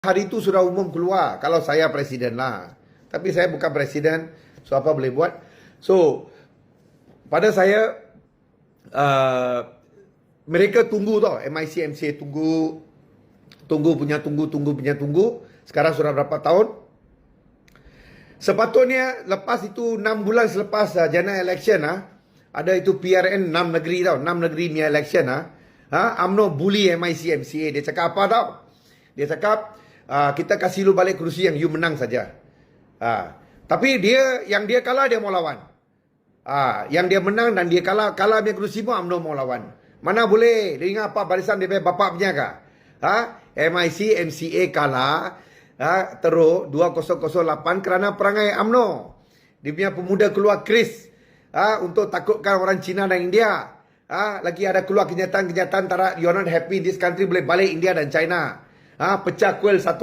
hari itu sudah umum keluar kalau saya presiden lah. Tapi saya bukan presiden, so apa boleh buat. So, pada saya, uh, mereka tunggu tau, MIC, MCA tunggu, tunggu punya tunggu, tunggu punya tunggu. Sekarang sudah berapa tahun? Sepatutnya lepas itu 6 bulan selepas uh, general election ah, ada itu PRN 6 negeri tau, 6 negeri punya election ah. Ha, UMNO bully MIC MCA. Dia cakap apa tau? Dia cakap uh, kita kasih lu balik kerusi yang you menang saja. Ha, tapi dia yang dia kalah dia mau lawan. Ah, yang dia menang dan dia kalah kalah punya kerusi pun UMNO mau lawan. Mana boleh? Dia ingat apa barisan dia punya bapak punya kah? Ha? MIC MCA kalah ha, teruk 2008 kerana perangai AMNO. Dia punya pemuda keluar kris ha, untuk takutkan orang Cina dan India. Ha, lagi ada keluar kenyataan-kenyataan antara you're not happy in this country boleh balik India dan China. Ha, pecah kuil satu